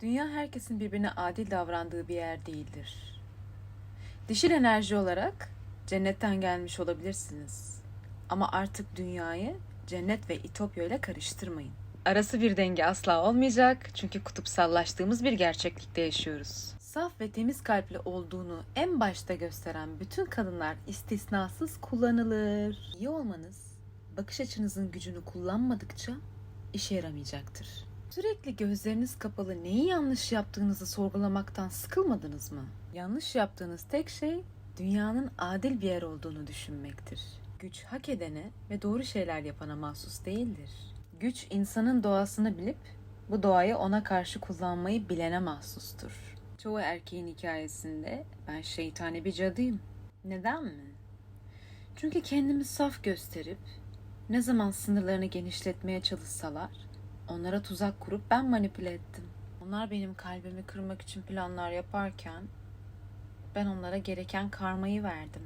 Dünya herkesin birbirine adil davrandığı bir yer değildir. Dişil enerji olarak cennetten gelmiş olabilirsiniz. Ama artık dünyayı cennet ve İtopya ile karıştırmayın. Arası bir denge asla olmayacak çünkü kutupsallaştığımız bir gerçeklikte yaşıyoruz. Saf ve temiz kalpli olduğunu en başta gösteren bütün kadınlar istisnasız kullanılır. İyi olmanız bakış açınızın gücünü kullanmadıkça işe yaramayacaktır. Sürekli gözleriniz kapalı neyi yanlış yaptığınızı sorgulamaktan sıkılmadınız mı? Yanlış yaptığınız tek şey dünyanın adil bir yer olduğunu düşünmektir. Güç hak edene ve doğru şeyler yapana mahsus değildir. Güç insanın doğasını bilip bu doğayı ona karşı kullanmayı bilene mahsustur. Çoğu erkeğin hikayesinde ben şeytani bir cadıyım. Neden mi? Çünkü kendimi saf gösterip ne zaman sınırlarını genişletmeye çalışsalar onlara tuzak kurup ben manipüle ettim. Onlar benim kalbimi kırmak için planlar yaparken ben onlara gereken karmayı verdim.